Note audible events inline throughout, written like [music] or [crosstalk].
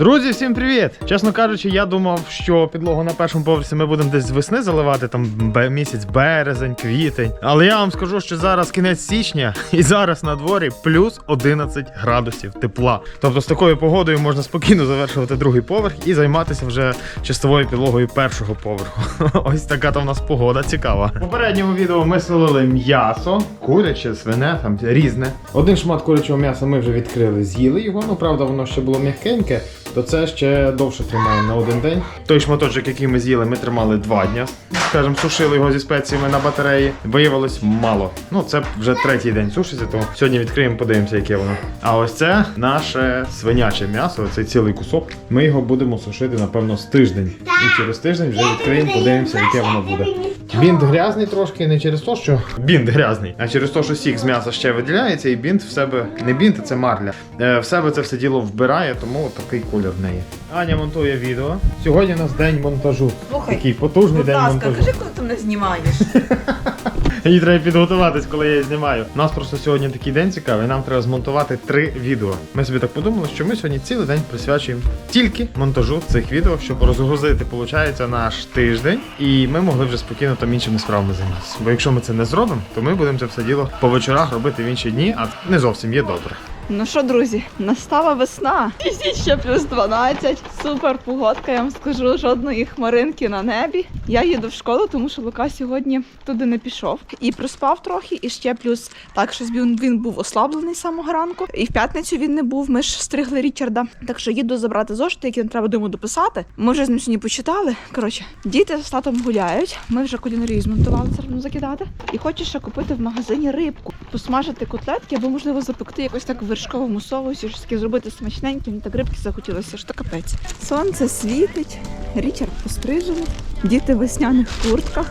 Друзі, всім привіт! Чесно кажучи, я думав, що підлогу на першому поверсі ми будемо десь з весни заливати, там місяць березень, квітень. Але я вам скажу, що зараз кінець січня, [laughs] і зараз на дворі плюс 11 градусів тепла. Тобто з такою погодою можна спокійно завершувати другий поверх і займатися вже чистовою підлогою першого поверху. [laughs] Ось така там у нас погода цікава. У попередньому відео ми солили м'ясо, куряче, свине, там різне. Один шмат курячого м'яса ми вже відкрили, з'їли його. Ну правда, воно ще було м'якеньке, то це ще довше тримає на один день. Той шматочок, який ми з'їли, ми тримали два дня. Скажем, сушили його зі спеціями на батареї. Виявилось мало. Ну це вже третій день сушиться, тому сьогодні відкриємо, подивимося, яке воно. А ось це наше свиняче м'ясо, цей цілий кусок. Ми його будемо сушити, напевно, з тиждень. І через тиждень вже відкриємо, подивимося, яке воно буде. Бінт грязний трошки не через те, що бінт грязний, а через те, що сік з м'яса ще виділяється, і бінт в себе не бінт, це марля. Е, в себе це все діло вбирає, тому такий колір в неї. Аня монтує відео. Сьогодні у нас день монтажу. Слухай, Такий потужний Будь день ласка, монтажу. кажи, коли ти мене знімаєш. [laughs] Їй треба підготуватись, коли я її знімаю. У нас просто сьогодні такий день цікавий. Нам треба змонтувати три відео. Ми собі так подумали, що ми сьогодні цілий день присвячуємо тільки монтажу цих відео, щоб розгрузити, виходить, наш тиждень, і ми могли вже спокійно там іншими справами займатися. Бо якщо ми це не зробимо, то ми будемо це все діло по вечорах робити в інші дні, а не зовсім є добре. Ну що, друзі, настала весна. І ще плюс 12. Супер погодка, я вам скажу, жодної хмаринки на небі. Я їду в школу, тому що Лука сьогодні туди не пішов. І проспав трохи, і ще плюс так, що він, він був ослаблений з самого ранку. І в п'ятницю він не був. Ми ж стригли Річарда. Так що їду забрати зошити, які нам треба дому дописати. Ми вже з ним сьогодні почитали. Коротше, діти з татом гуляють. Ми вже кулінарію змонтували це закидати. І хочу ще купити в магазині рибку, посмажити котлетки або можливо запекти якось так в вершковому соусі, щось таке зробити смачненьке. Мені так рибки захотілося, що капець. Сонце світить, Річард пострижений, діти в весняних куртках.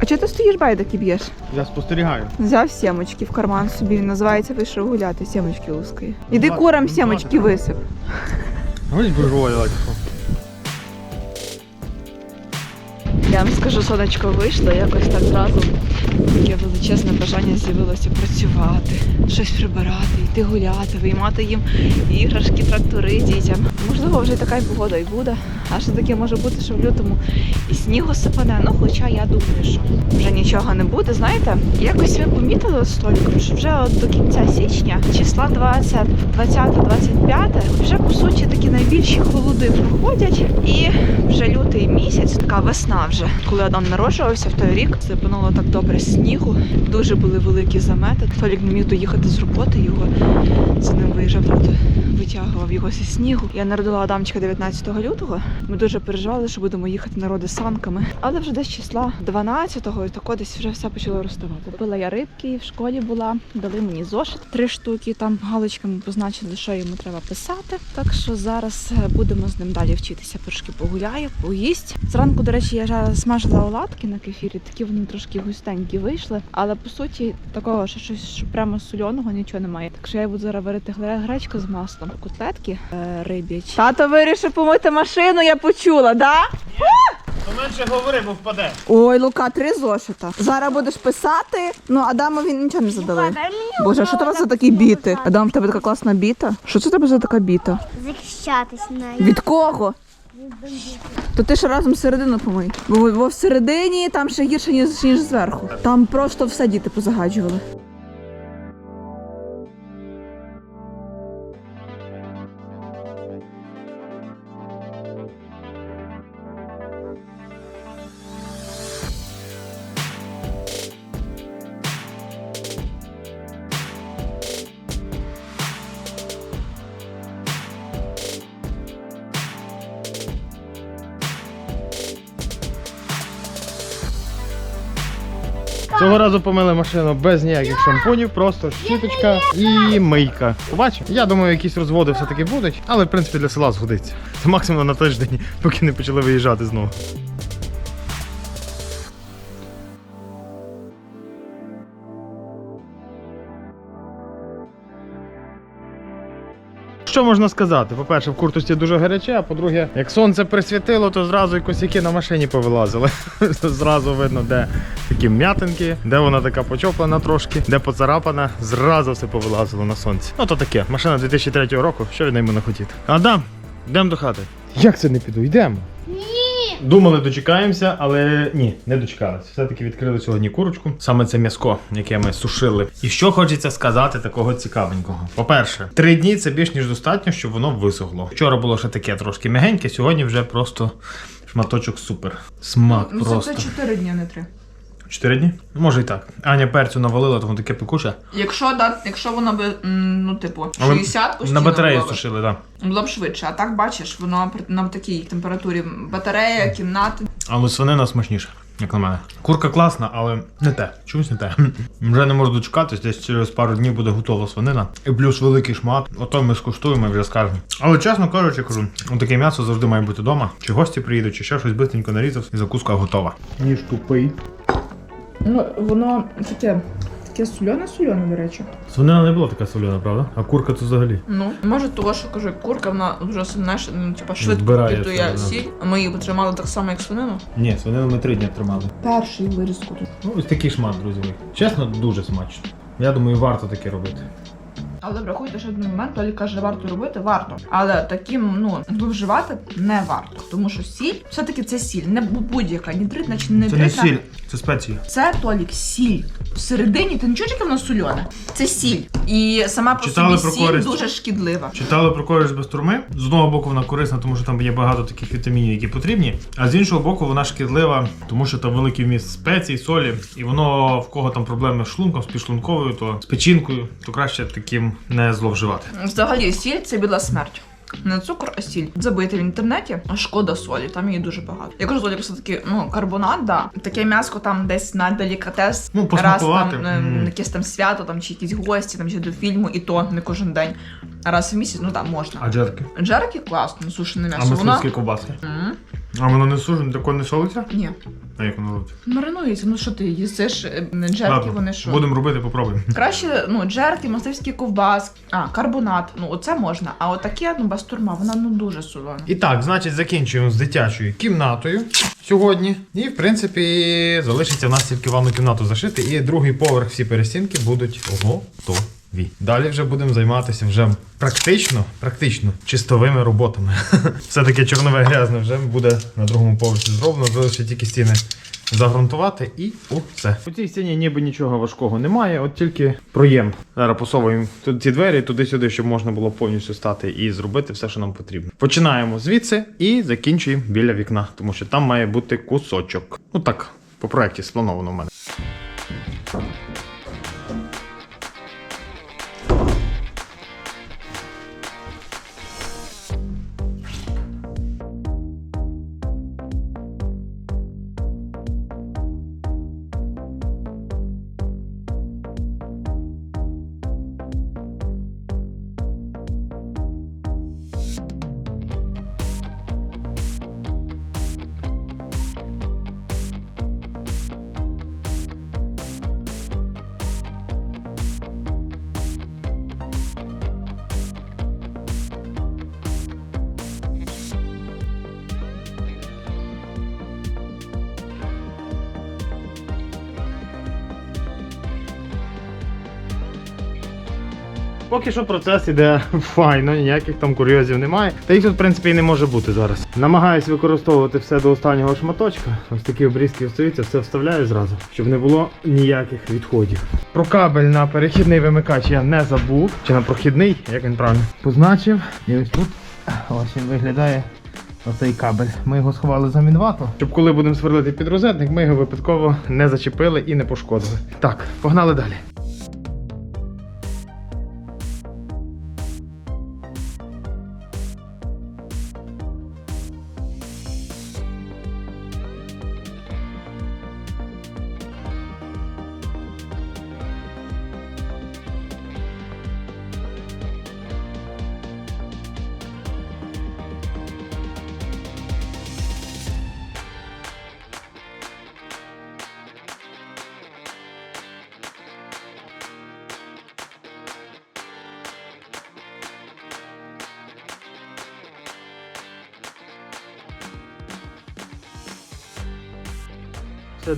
А чого ти стоїш байдики б'єш? Я спостерігаю. Взяв сімочки в карман собі, він називається вийшов гуляти, сімочки лускає. Іди Два- курам два сімочки така. висип. Ось би жували. Я вам скажу, сонечко вийшло, якось так зразу таке величезне бажання з'явилося працювати, щось прибирати, йти гуляти, виймати їм іграшки, трактори дітям. Можливо, вже така й погода і буде. А ще таке може бути, що в лютому і снігу сипане. Ну, хоча я думаю, що вже нічого не буде. Знаєте, якось ви помітили з що вже от до кінця січня, числа 20, 20-25, вже по суті такі найбільші холоди проходять. І вже лютий місяць, така весна вже. Коли Адам народжувався в той рік, сипануло так добре снігу. Дуже були великі замети. Толік не міг доїхати з роботи. Його за ним виїжджав тато, витягував його зі снігу. Я народила Адамчика 19 лютого. Ми дуже переживали, що будемо їхати на роди санками. Але вже десь числа 12-го, і тако десь вже все почало розставати. Купила я рибки, в школі була, дали мені зошит три штуки. Там галочками позначили, що йому треба писати. Так що зараз е, будемо з ним далі вчитися. Трошки погуляє, поїсть. Зранку, до речі, я смажила оладки на кефірі. Такі вони трошки густенькі вийшли. Але по суті, такого що щось що прямо соляного нічого немає. Так що я буду зараз варити гре- гречку з маслом, котлетки е, риб'ячі. Тато вирішив помити машину, я почула, да? То менше говори, бо впаде. Ой, Лука, три зошита. Зараз будеш писати. Ну, Адамові нічого не задали. Боже, а що тебе за такі біти? Адам, в тебе така класна біта. Що це тебе за така біта? захищатись нею. Від кого? То ти ще разом середину помий. Бо, бо всередині там ще гірше, ніж, ніж зверху. Там просто все діти позагаджували. Цього разу помили машину без ніяких шампунів, просто щіточка і мийка. Побачимо. Я думаю, якісь розводи все-таки будуть, але в принципі для села згодиться. Це максимум на тиждень, поки не почали виїжджати знову. Що можна сказати? По-перше, в куртості дуже гаряче, а по-друге, як сонце присвітило, то зразу і косяки на машині повилазили. [laughs] зразу видно, де такі м'ятинки, де вона така почоплена трошки, де поцарапана, зразу все повилазило на сонці. Ну то таке, машина 2003 року, що від неї можна хотіти. Адам, Йдемо до хати. Як це не піду? Йдемо. Ні. Думали, дочекаємося, але ні, не дочекалися. Все-таки відкрили сьогодні курочку. Саме це м'яско, яке ми сушили. І що хочеться сказати такого цікавенького. По-перше, три дні це більш ніж достатньо, щоб воно висохло. Вчора було ще таке трошки м'ягеньке, сьогодні вже просто шматочок супер. Смак Ну, просто. 4 дні, не 3. Чотири дні? Може і так. Аня перцю навалила, то воно таке пекуче. Якщо, да, якщо воно би, ну, типу, 60 постійно На батареї було сушили, так. було б швидше. А так бачиш, воно на такій температурі батарея, кімнати. Але свинина смачніша, як на мене. Курка класна, але не те. Чомусь не те. Вже не можу дочекатись, десь через пару днів буде готова свинина. І плюс великий шмат. Ото ми скуштуємо і вже скажемо. Але чесно кажучи, кажу, таке м'ясо завжди має бути вдома. Чи гості приїдуть, чи ще щось бистренько нарізав, і закуска готова. Ніж тупий. Ну, воно таке, таке сольоне сольоне до речі. Свинина не була така сольона, правда? А курка це взагалі. Ну, може того, що кажу, курка, вона дуже сильна, ну, типа швидко Збирає впитує сіль. А Ми її потримали так само, як свинину. Ні, свинину ми три дні тримали. Перший вирізку тут. Ну, ось такий шмат, друзі. мої. Чесно, дуже смачно. Я думаю, варто таке робити. Але врахуйте, що один момент, Толі каже, варто робити, варто. Але таким, ну, вживати не варто. Тому що сіль, все-таки це сіль, не будь-яка, нітритна чи не Це не сіль, це спеції. Це Толік сіль. Всередині ти не чуєш, яке воно сольоне? Це сіль. І сама по Читали собі про сіль користь? дуже шкідлива. Читали про користь без турми. З одного боку, вона корисна, тому що там є багато таких вітамінів, які потрібні. А з іншого боку, вона шкідлива, тому що там великий вміст спецій, солі, і воно в кого там проблеми з шлунком, з підшлунковою, то з печінкою, то краще таким не зловживати. Взагалі, сіль це біла смерть. Не цукор, а сіль. Забити в інтернеті, а шкода солі, там її дуже багато. Я кажу, Толік, все таки, ну, карбонат, да. Таке м'ясо там десь на делікатес. Ну, раз посмакувати. там е, якесь там свято, там чи якісь гості, там чи до фільму, і то не кожен день. А раз в місяць, ну так, можна. А джерки? Джерки класно, сушене А м'ясо. Воно. мисливські ковбаски? М, А воно не сушене, тако не солиться? Ні. А як воно робиться? Маринується, ну що ти їсиш е, джерки, Ладно, вони що? Будемо робити, попробуємо. Краще, ну, джерки, мисливські ковбаски, а, карбонат, ну оце можна. А отаке, ну, бастурма, вона ну дуже солона. І так, значить, закінчуємо з дитячою кімнатою сьогодні. І, в принципі, залишиться в нас тільки ванну кімнату зашити, і другий поверх всі перестінки будуть готові. Далі вже будемо займатися вже практично, практично чистовими роботами. [laughs] Все-таки чорнове грязне вже буде на другому поверсі зроблено, залишиться тільки стіни. Загрунтувати і усе. У цій стіні ніби нічого важкого немає, от тільки проєм. Зараз посовуємо ці двері туди-сюди, щоб можна було повністю стати і зробити все, що нам потрібно. Починаємо звідси і закінчуємо біля вікна, тому що там має бути кусочок. Ну так, по проєкті сплановано в мене. Поки що процес іде [laughs] файно, ніяких там курйозів немає. Та їх тут, в принципі, і не може бути зараз. Намагаюсь використовувати все до останнього шматочка. Ось такі обрізки встаються, все вставляю зразу, щоб не було ніяких відходів. Про кабель на перехідний вимикач я не забув. Чи на прохідний, як він правильно позначив. І ось тут ось він виглядає. Оцей кабель. Ми його сховали за мінвату. Щоб коли будемо сверлити під розетник, ми його випадково не зачепили і не пошкодили. Так, погнали далі.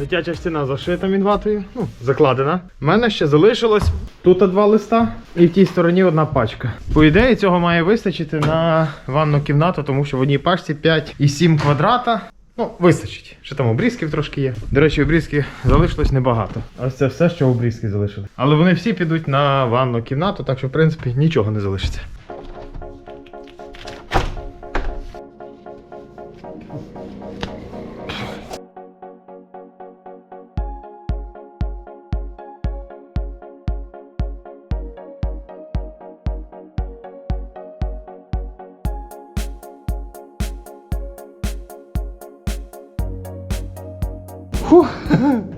Дитяча стіна зашита мінватою, ну, закладена. У мене ще залишилось тут два листа і в тій стороні одна пачка. По ідеї, цього має вистачити на ванну кімнату, тому що в одній пачці 5,7 квадрата. Ну, вистачить. Ще там обрізків трошки є. До речі, обрізки залишилось небагато. Ось це все, що обрізки залишили. Але вони всі підуть на ванну кімнату, так що, в принципі, нічого не залишиться.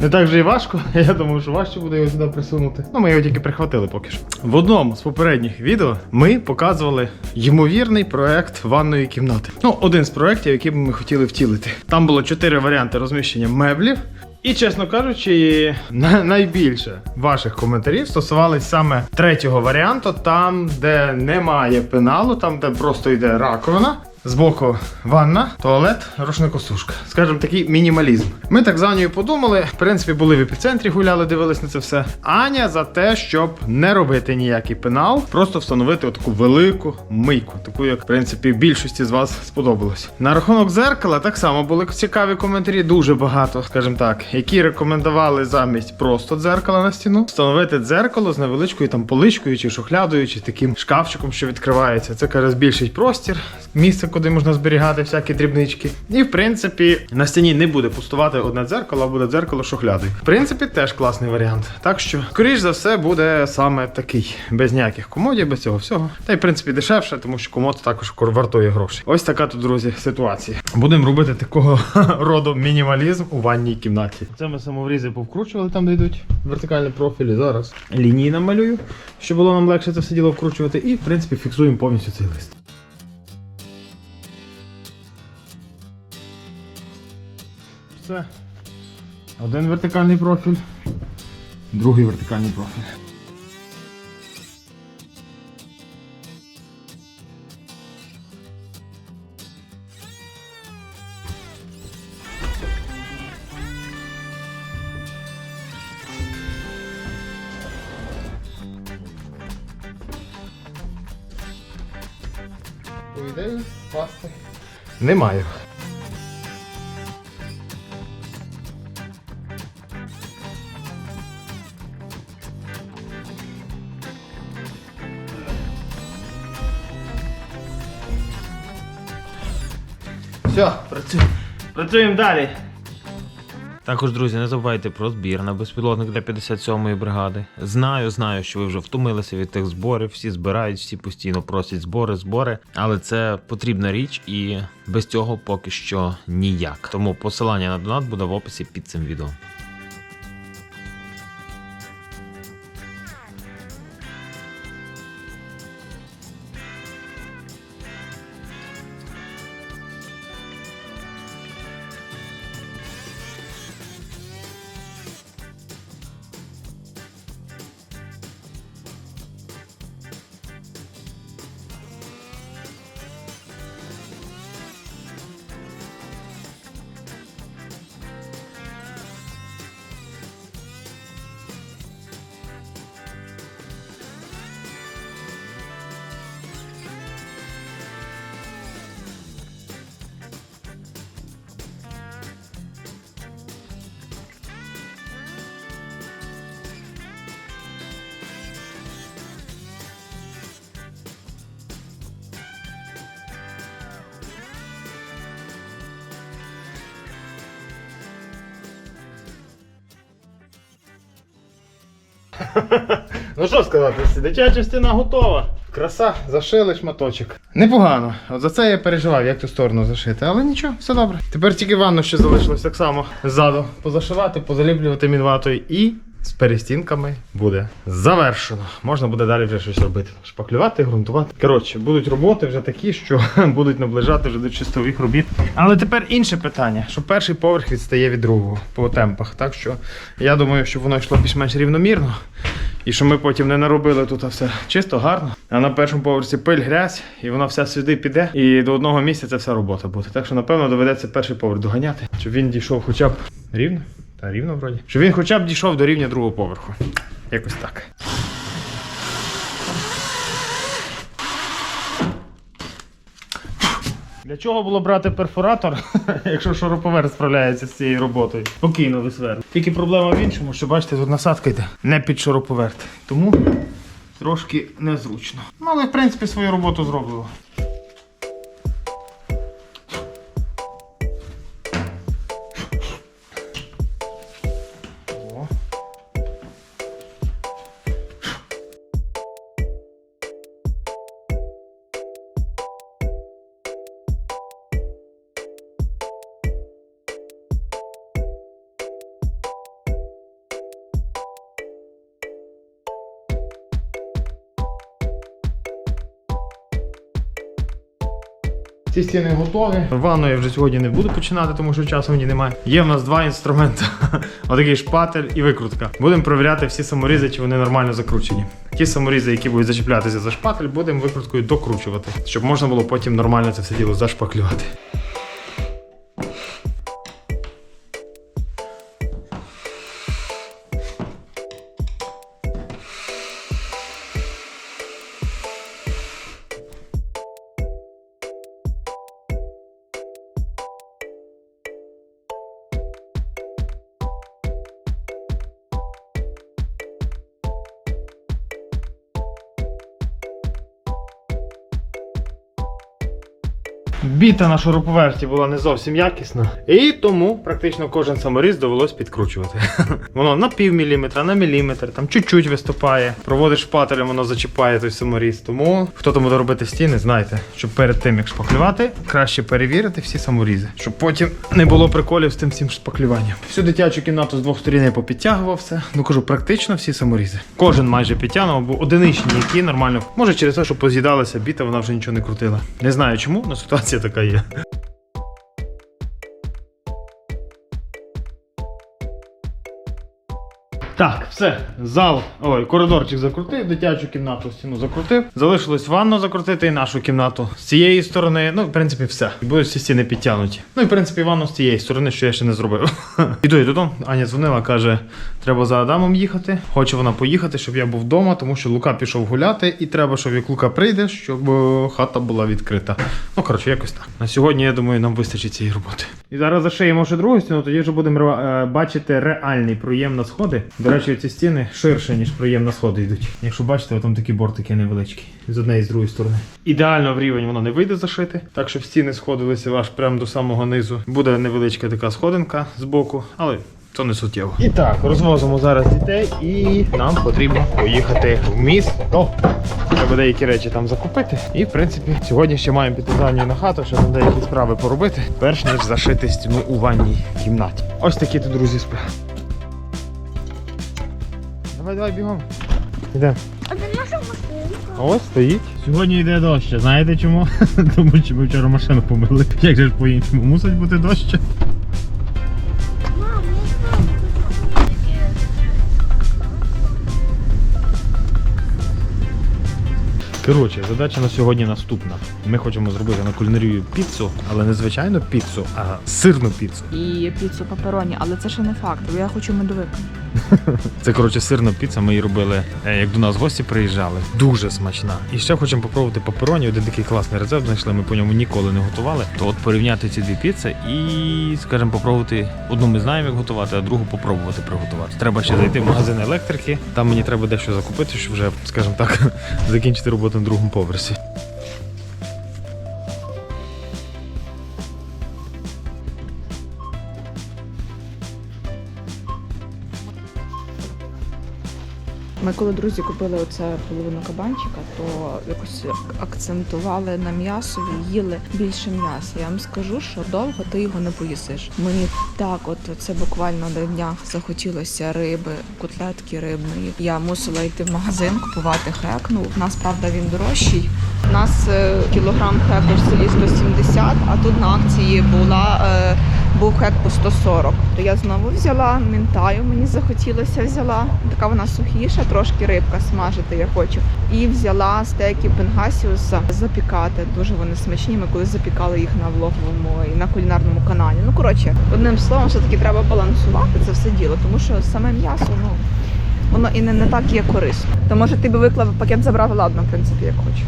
Не так вже і важко. [laughs] Я думаю, що важче буде його сюди присунути. Ну, ми його тільки прихватили поки що. В одному з попередніх відео ми показували ймовірний проект ванної кімнати. Ну, один з проєктів, який би ми хотіли втілити. Там було чотири варіанти розміщення меблів. І, чесно кажучи, найбільше ваших коментарів стосувались саме третього варіанту, там, де немає пеналу, там, де просто йде раковина. Збоку ванна, туалет, рушникосушка. Скажімо, такий мінімалізм. Ми так з Анією подумали. В принципі, були в епіцентрі, гуляли, дивились на це все. Аня за те, щоб не робити ніякий пенал, просто встановити таку велику мийку, таку, як в принципі більшості з вас сподобалось. На рахунок зеркала так само були цікаві коментарі, дуже багато, скажімо так, які рекомендували замість просто дзеркала на стіну встановити дзеркало з невеличкою там поличкою чи шухлядою, чи таким шкафчиком, що відкривається. Це каже, збільшить простір, місце, куди можна зберігати всякі дрібнички. І в принципі на стіні не буде пустувати одне дзеркало, а буде дзеркало шухлядою. В принципі, теж класний варіант. Так що, скоріш за все, буде саме такий, без ніяких комодів, без цього всього. Та й в принципі дешевше, тому що комод також вартує грошей. Ось така тут, друзі, ситуація. Будемо робити такого [laughs] роду мінімалізм у ванній кімнаті. Це ми самоврізи повкручували там, де йдуть вертикальні профілі. Зараз лінії намалюю, щоб було нам легше це все діло вкручувати. І в принципі фіксуємо повністю цей лист. Все. Один вертикальний профіль, другий вертикальний профіль. По ідеї, пасти немає. Все, працюємо. Працюємо далі. Також, друзі, не забувайте про збір на безпілотник для 57-ї бригади. Знаю, знаю, що ви вже втомилися від тих зборів, всі збирають, всі постійно просять збори, збори. Але це потрібна річ, і без цього поки що ніяк. Тому посилання на донат буде в описі під цим відео. Ну що сказати, дитяча стіна готова. Краса, зашили шматочок. Непогано. От за це я переживав, як ту сторону зашити. Але нічого, все добре. Тепер тільки ванну ще залишилось так само ззаду. Позашивати, позаліплювати мінватою і з перестінками буде завершено. Можна буде далі вже щось робити. Шпаклювати, ґрунтувати. Коротше, будуть роботи вже такі, що [laughs] будуть наближати вже до чистових робіт. Але тепер інше питання: що перший поверх відстає від другого по темпах. Так що я думаю, що воно йшло більш-менш рівномірно. І що ми потім не наробили тут все чисто, гарно. А на першому поверсі пиль, грязь, і вона вся сюди піде. І до одного місця це вся робота буде. Так що, напевно, доведеться перший поверх доганяти, щоб він дійшов хоча б рівно. Та рівно вроді. Щоб він хоча б дійшов до рівня другого поверху. Якось так. Для чого було брати перфоратор, [laughs] якщо шуруповерт справляється з цією роботою? Спокійно висвер. Тільки проблема в іншому, що бачите, тут насадка йде не під шуруповерт. Тому трошки незручно. Ну, але в принципі свою роботу зробило. Ці стіни готові. Ванну я вже сьогодні не буду починати, тому що часу мені немає. Є в нас два інструменти: [laughs] отакий шпатель і викрутка. Будемо перевіряти всі саморізи, чи вони нормально закручені. Ті саморізи, які будуть зачіплятися за шпатель, будемо викруткою докручувати, щоб можна було потім нормально це все діло зашпаклювати. Біта на шуруповерті була не зовсім якісна. І тому практично кожен саморіз довелось підкручувати. [laughs] Воно на пів міліметра, на міліметр, там чуть-чуть виступає. Проводиш шпателем, воно зачіпає той саморіз. Тому хто там буде робити стіни, знайте, що перед тим як шпаклювати, краще перевірити всі саморізи, щоб потім не було приколів з тим всім шпаклюванням. Всю дитячу кімнату з двох сторін я попідтягував все. Ну кажу, практично всі саморізи. Кожен майже підтягнув, бо одиничні, які нормально. Може через те, що поз'їдалася біта, вона вже нічого не крутила. Не знаю чому, але ситуація така є. Так, все, зал, ой, коридорчик закрутив, дитячу кімнату стіну закрутив. Залишилось ванну закрутити і нашу кімнату з цієї сторони. Ну, в принципі, все. Будуть всі стіни підтягнуті. Ну і в принципі ванну з цієї сторони, що я ще не зробив. [laughs] Іду, іду додому. Аня дзвонила, каже, треба за Адамом їхати. Хоче вона поїхати, щоб я був вдома, тому що Лука пішов гуляти, і треба, щоб як Лука прийде, щоб е, хата була відкрита. Ну, коротше, якось так. На сьогодні, я думаю, нам вистачить цієї роботи. І зараз зашиємо ще другу стіну, тоді вже будемо е, бачити реальний проєм на сходи. До речі, ці стіни ширше, ніж проєм на сходи йдуть. Якщо бачите, там такі бортики невеличкі. З однієї і з другої сторони. Ідеально в рівень воно не вийде зашити, так що стіни сходилися аж прямо до самого низу. Буде невеличка така сходинка з боку, але це не суттєво. І так, розвозимо зараз дітей, і нам потрібно поїхати в місто. Треба деякі речі там закупити. І в принципі, сьогодні ще маємо піти Анією на хату, щоб там деякі справи поробити, перш ніж зашити стіну у ванній кімнаті. Ось такі тут, друзі, справи. Давай, давай, бігом. Іде. А де наша машинка? Ось стоїть. Сьогодні йде дощ. Знаєте чому? [laughs] Тому що ми вчора машину помили. Як же ж по-іншому? Мусить бути дощ. Коротше, задача на сьогодні наступна. Ми хочемо зробити на кулінарію піцу, але не звичайну піцу, а сирну піцу. І піцу папероні, але це ще не факт, бо я хочу медовик. [laughs] Це коротше сирна піца. Ми її робили, е, як до нас гості приїжджали. Дуже смачна. І ще хочемо попробувати папероні. Один такий класний рецепт знайшли. Ми по ньому ніколи не готували. То от порівняти ці дві піци і, скажімо, попробувати одну ми знаємо, як готувати, а другу попробувати приготувати. Треба ще зайти в магазин електрики. Там мені треба дещо закупити, щоб вже, скажімо так, [laughs] закінчити роботу на другому поверсі. Ми коли друзі купили оце половину кабанчика, то якось акцентували на м'ясові, їли більше м'яса. Я вам скажу, що довго ти його не поїсиш. Мені так, от це буквально на днях захотілося риби, котлетки рибної. Я мусила йти в магазин купувати хек. Ну, в нас правда він дорожчий. У нас е, кілограм хеку в селі 170, а тут на акції була е, був хек по 140. То я знову взяла мінтаю, мені захотілося взяла. Така вона сухіша, трошки рибка смажити я хочу. І взяла стейки пенгасіуса запікати. Дуже вони смачні. Ми колись запікали їх на влоговому і на кулінарному каналі. Ну коротше, одним словом, все таки треба балансувати це все діло, тому що саме м'ясо, ну воно і не, не так є корисно. То може ти би виклав пакет забрав, ладно, в принципі, як хочу.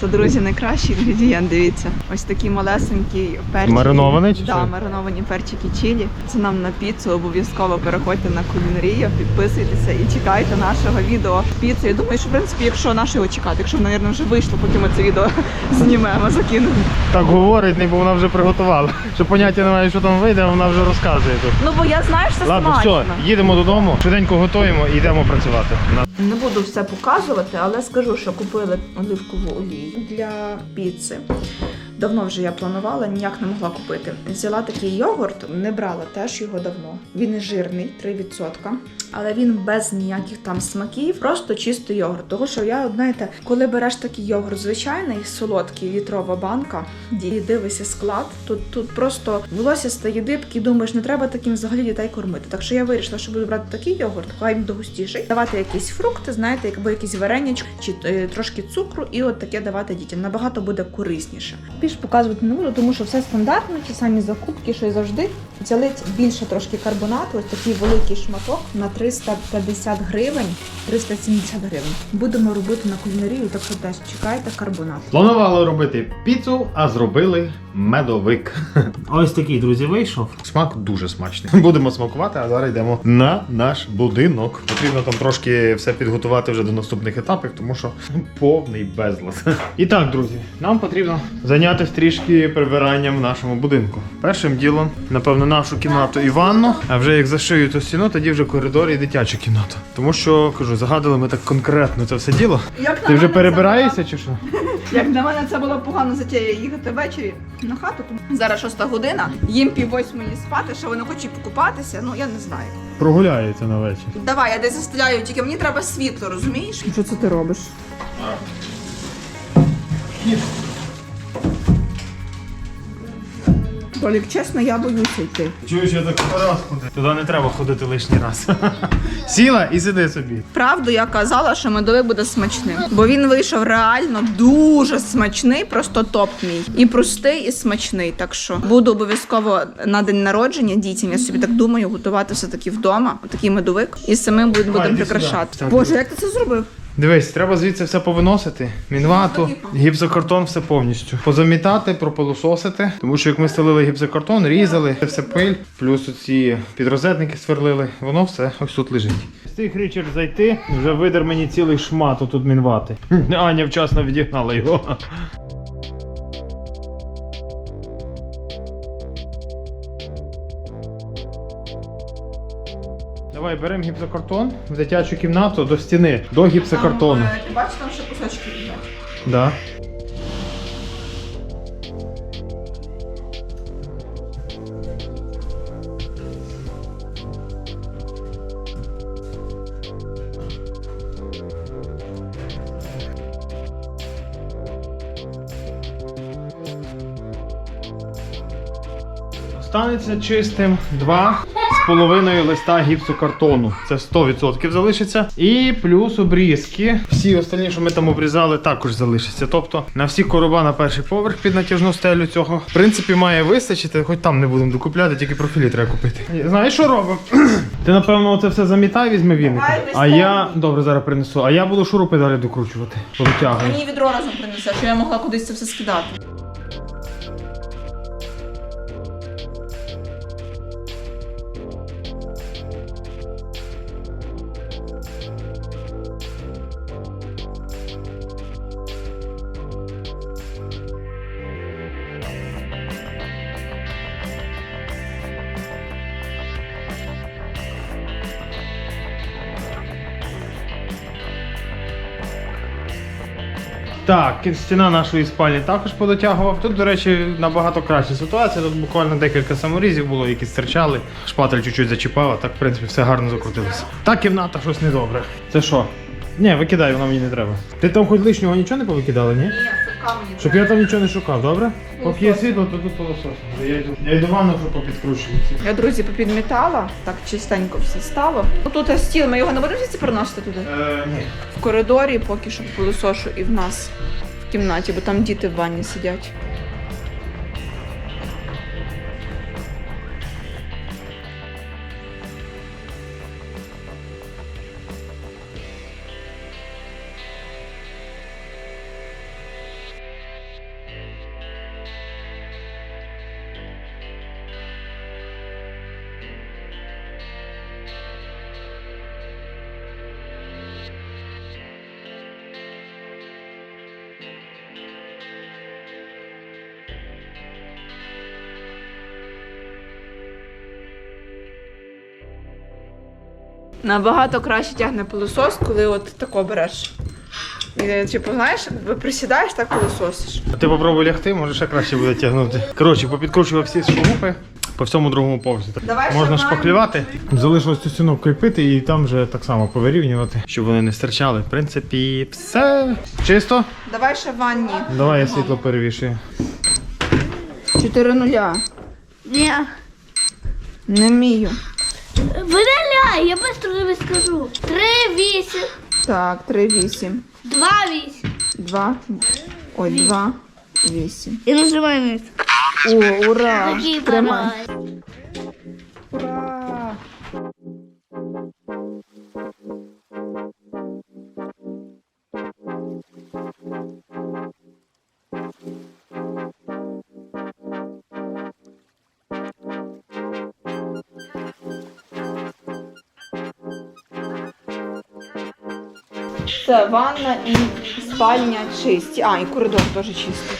Це, друзі, найкращий інгредієнт, дивіться. Ось такий малесенький перчик. Маринований чи да, що? мариновані перчики чилі. Це нам на піцу. Обов'язково переходьте на кулінарію, підписуйтеся і чекайте нашого відео піци. Я думаю, що в принципі, якщо нашого чекати, якщо, мабуть, вже вийшло, поки ми це відео [laughs] знімемо, закинемо. Так говорить, ніби вона вже приготувала. Що поняття немає, що там вийде, вона вже розказує тут. Ну бо я знаю, що це Ладно, смачно. все, їдемо додому, швиденько готуємо і йдемо працювати. Не буду все показувати, але скажу, що купили оливкову олію для піци. Давно вже я планувала, ніяк не могла купити. Взяла такий йогурт, не брала теж його давно. Він жирний, 3%, але він без ніяких там смаків, просто чистий йогурт. Того що я, знаєте, коли береш такий йогурт звичайний, солодкий, літрова банка, і дивишся склад, тут, тут просто волосся стає дибки, думаєш, не треба таким взагалі дітей кормити. Так що я вирішила, що буду брати такий йогурт, хай він буде густіший, давати якісь фрукти, знаєте, якби якісь варенячки чи е, трошки цукру, і от таке давати дітям. Набагато буде корисніше. Більш показувати не буду, тому що все стандартно, ті самі закупки, що і завжди. Взяли більше трошки карбонату, ось такий великий шматок на 350 гривень, 370 гривень. Будемо робити на кулінарію, так що теж чекайте карбонат. Планували робити піцу, а зробили медовик. [laughs] Ось такий, друзі, вийшов. Смак дуже смачний. [laughs] Будемо смакувати, а зараз йдемо на наш будинок. Потрібно там трошки все підготувати вже до наступних етапів, тому що повний безлад. [laughs] І так, друзі, нам потрібно зайнятися трішки прибиранням в нашому будинку. Першим ділом, напевно, нашу кімнату і ванну. А вже як зашию ту стіну, тоді вже коридор і дитячу кімнату. Тому що кажу, загадали ми так конкретно це все діло. Як Ти вже перебираєшся чи що? [laughs] Як для мене це було погано затея їхати ввечері на хату. Тому зараз шоста година, їм пів восьмої спати, що вони хочуть покупатися, ну я не знаю. Прогуляється на вечір. Давай, я десь застеляю, тільки мені треба світло, розумієш? Що це ти робиш? Толік, чесно, я боюся йти. Чуєш, я так раз ходити. Туди не треба ходити лишній раз. [laughs] Сіла і сиди собі. Правду я казала, що медовик буде смачним, бо він вийшов реально дуже смачний, просто топ мій. І простий, і смачний. Так що буду обов'язково на день народження дітям. Я собі так думаю, готувати все таки вдома. Такий медовик, і самим будемо прикрашати. Боже, як ти це зробив? Дивись, треба звідси все повиносити. Мінвату, гіпсокартон, все повністю. Позамітати, пропилососити. Тому що як ми стелили гіпсокартон, різали, це все пиль, плюс оці підрозетники сверлили, воно все ось тут лежить. Встиг Річард зайти, вже видер мені цілий шмат тут мінвати. Аня вчасно відігнала його. Давай беремо гіпсокартон в дитячу кімнату до стіни, до гіпсокартону. Там, е, ти бачиш, там ще кусочки лежать. Да. Останеться чистим два з половиною листа гіпсокартону. Це 100% залишиться. І плюс обрізки. Всі остальні, що ми там обрізали, також залишаться. Тобто на всі короба на перший поверх під натяжну стелю цього. В принципі, має вистачити, хоч там не будемо докупляти, тільки профілі треба купити. Знаєш, що робимо? [clears throat] Ти напевно це все замітай, візьми десь А я добре зараз принесу. А я буду шурупи далі докручувати. Мені відро разом принесе, що я могла кудись це все скидати. Стіна нашої спальні також подотягував. Тут, до речі, набагато краща ситуація. Тут буквально декілька саморізів було, які стирчали. Шпатель чуть-чуть зачіпав, а так, в принципі, все гарно закрутилося. Та кімната щось недобре. Це що? Ні, викидай, воно мені не треба. Ти там хоч лишнього нічого не повикидала, ні? Ні, камені. Щоб я там нічого не шукав, добре? Поки є світло, то тут пилосос. Я йду, я йду в ванну, щоб попідкручувати. Я, друзі, попідмітала, так чистенько все стало. Ну тут стіл, ми його не будемо приносити туди. Е, ні. В коридорі поки що пилосошу і в нас кімнаті, бо там діти в ванні сидять. Набагато краще тягне пилосос, коли от тако береш. І, типу, знаєш, присідаєш, так пилососиш. А ти попробуй лягти, може ще краще буде тягнути. Коротше, попідкручував всі шурупи по всьому другому поверсі. Давай Можна шпаклювати. Залишилось цю стіну кріпити і там вже так само повирівнювати, щоб вони не стирчали. В принципі, все чисто. Давай ще в ванні. Давай я світло перевішую. 4 нуля. Ні. Не вмію. Видаляй, я быстро тобі скажу. Три вісім. Так, 3 8. Два вісім. 2. Ой, 2 8. І нажимай вниз. О, ура! Такий Тримай. Ура! Це ванна і спальня чисті. А, і коридор теж чистий.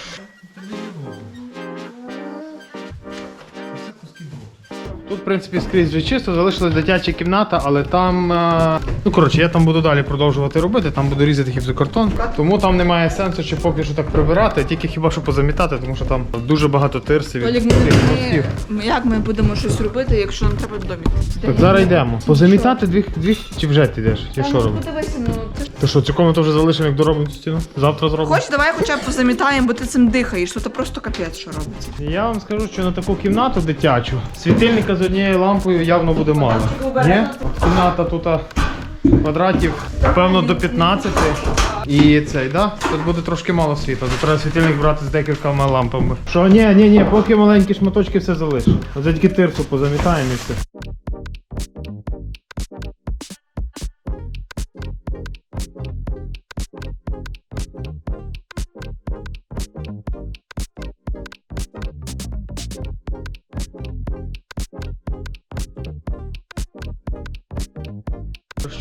Тут, в принципі, скрізь вже чисто, залишилась дитяча кімната, але там. е, Ну, коротше, я там буду далі продовжувати робити, там буду різати гіпсокартон. Тому там немає сенсу ще поки що так прибирати, тільки хіба що позамітати, тому що там дуже багато тирсів. Толік, ми, мостів. як ми будемо щось робити, якщо нам треба додому? Так, зараз йдемо. Позамітати дві, дві чи вже ти йдеш? Чи що робити? Подивися, ну ти що, цю комнату вже залишимо, як доробимо цю стіну? Завтра зробимо? Хоч давай хоча б позамітаємо, бо ти цим дихаєш, то просто капець, що робиться. Я вам скажу, що на таку кімнату дитячу світильника з однією лампою явно буде мало. Ні? Кімната тут квадратів, певно, до 15. І цей, да? Тут буде трошки мало світла. Тут треба світильник брати з декількома лампами. Що, ні, ні, ні, поки маленькі шматочки все залишимо. Оце тільки тирсу позамітаємо і все.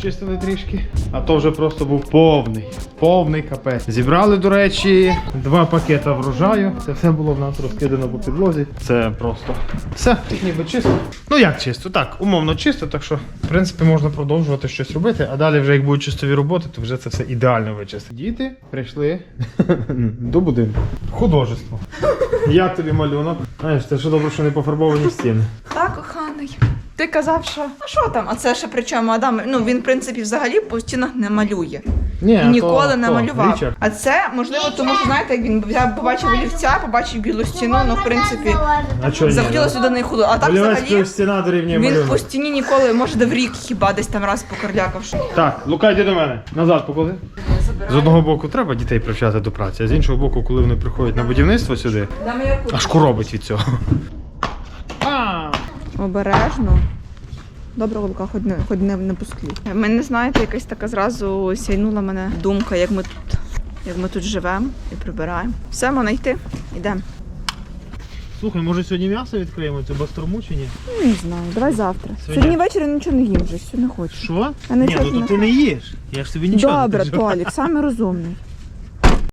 Розчистили трішки, а то вже просто був повний, повний капець. Зібрали, до речі, два пакета врожаю. Це все було в нас розкидано по підлозі. Це просто все, ніби чисто. Ну як чисто? Так, умовно чисто, так що, в принципі, можна продовжувати щось робити. А далі, вже як будуть чистові роботи, то вже це все ідеально вичистить. Діти прийшли [laughs] до будинку. Художество. [laughs] Як тобі малюнок? Знаєш, це що добре, що не пофарбовані стіни. Так. Ти казав, що а що там? А це ще причому Адам. Ну він в принципі взагалі по стінах не малює. Ні, І то ніколи не хто? малював. Річард. А це можливо, тому що знаєте, як він взяв, побачив олівця, побачив білу стіну. Ну в принципі А чого ні? захотілося до неї худу. А так Олівець взагалі стіна дорівнює він малюнок. по стіні ніколи, може, де в рік хіба десь там раз покарлякавши. Так, Лука, йди до мене. Назад поклади. З одного боку треба дітей привчати до праці, а з іншого боку, коли вони приходять на будівництво сюди, аж коробить від цього. Обережно. Добре, Лука, хоч не, хоч не, не пусклі. Мене, знаєте, якась така зразу сяйнула мене думка, як ми тут, як ми тут живемо і прибираємо. Все, можна йти. Йдемо. Слухай, може сьогодні м'ясо відкриємо, цю бастурму чи ні? Ну, Не знаю, давай завтра. Сьогодні- Сьогодні ввечері нічого не їм вже, все не хочу. Що? Ні, ну то ти не їш. Я ж тобі нічого Добре, не кажу. Толік, саме розумний.